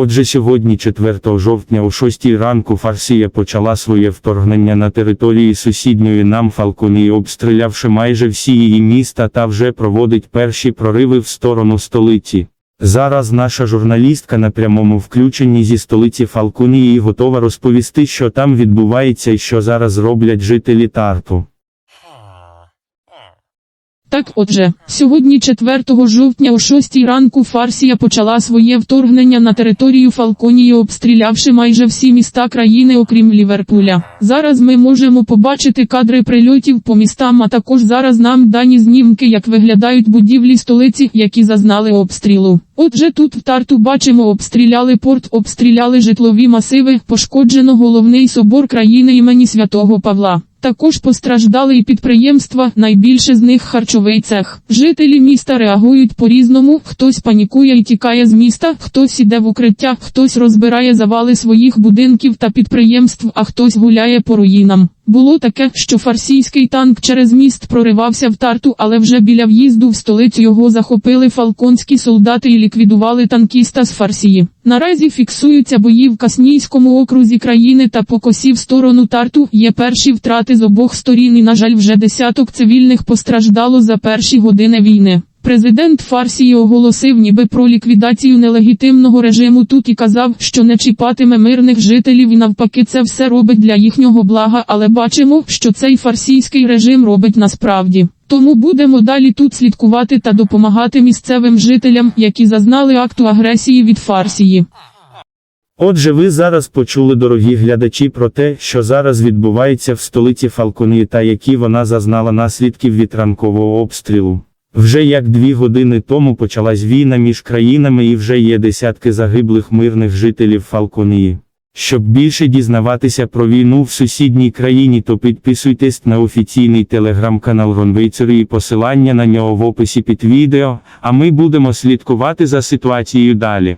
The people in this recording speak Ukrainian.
Отже, сьогодні, 4 жовтня о 6 ранку Фарсія почала своє вторгнення на території сусідньої нам Фалконії, обстрілявши майже всі її міста та вже проводить перші прориви в сторону столиці. Зараз наша журналістка на прямому включенні зі столиці Фалконії готова розповісти, що там відбувається і що зараз роблять жителі Тарту. Так отже, сьогодні 4 жовтня о 6 ранку Фарсія почала своє вторгнення на територію Фалконії, обстрілявши майже всі міста країни, окрім Ліверпуля. Зараз ми можемо побачити кадри прильотів по містам, а також зараз нам дані знімки, як виглядають будівлі столиці, які зазнали обстрілу. Отже, тут в Тарту бачимо, обстріляли порт, обстріляли житлові масиви, пошкоджено головний собор країни імені святого Павла. Також постраждали і підприємства, найбільше з них харчовий цех. Жителі міста реагують по-різному, хтось панікує і тікає з міста, хтось іде в укриття, хтось розбирає завали своїх будинків та підприємств, а хтось гуляє по руїнам. Було таке, що фарсійський танк через міст проривався в тарту, але вже біля в'їзду в столицю його захопили фалконські солдати і ліквідували танкіста з Фарсії. Наразі фіксуються бої в Каснійському окрузі країни та по косі в сторону тарту. Є перші втрати з обох сторін і, на жаль, вже десяток цивільних постраждало за перші години війни. Президент Фарсії оголосив ніби про ліквідацію нелегітимного режиму тут і казав, що не чіпатиме мирних жителів і навпаки це все робить для їхнього блага, але бачимо, що цей фарсійський режим робить насправді. Тому будемо далі тут слідкувати та допомагати місцевим жителям, які зазнали акту агресії від Фарсії. Отже, ви зараз почули, дорогі глядачі, про те, що зараз відбувається в столиці Фалконії та які вона зазнала наслідків від ранкового обстрілу. Вже як дві години тому почалась війна між країнами і вже є десятки загиблих мирних жителів Фалконії. Щоб більше дізнаватися про війну в сусідній країні, то підписуйтесь на офіційний телеграм-канал Ронвейцери і посилання на нього в описі під відео, а ми будемо слідкувати за ситуацією далі.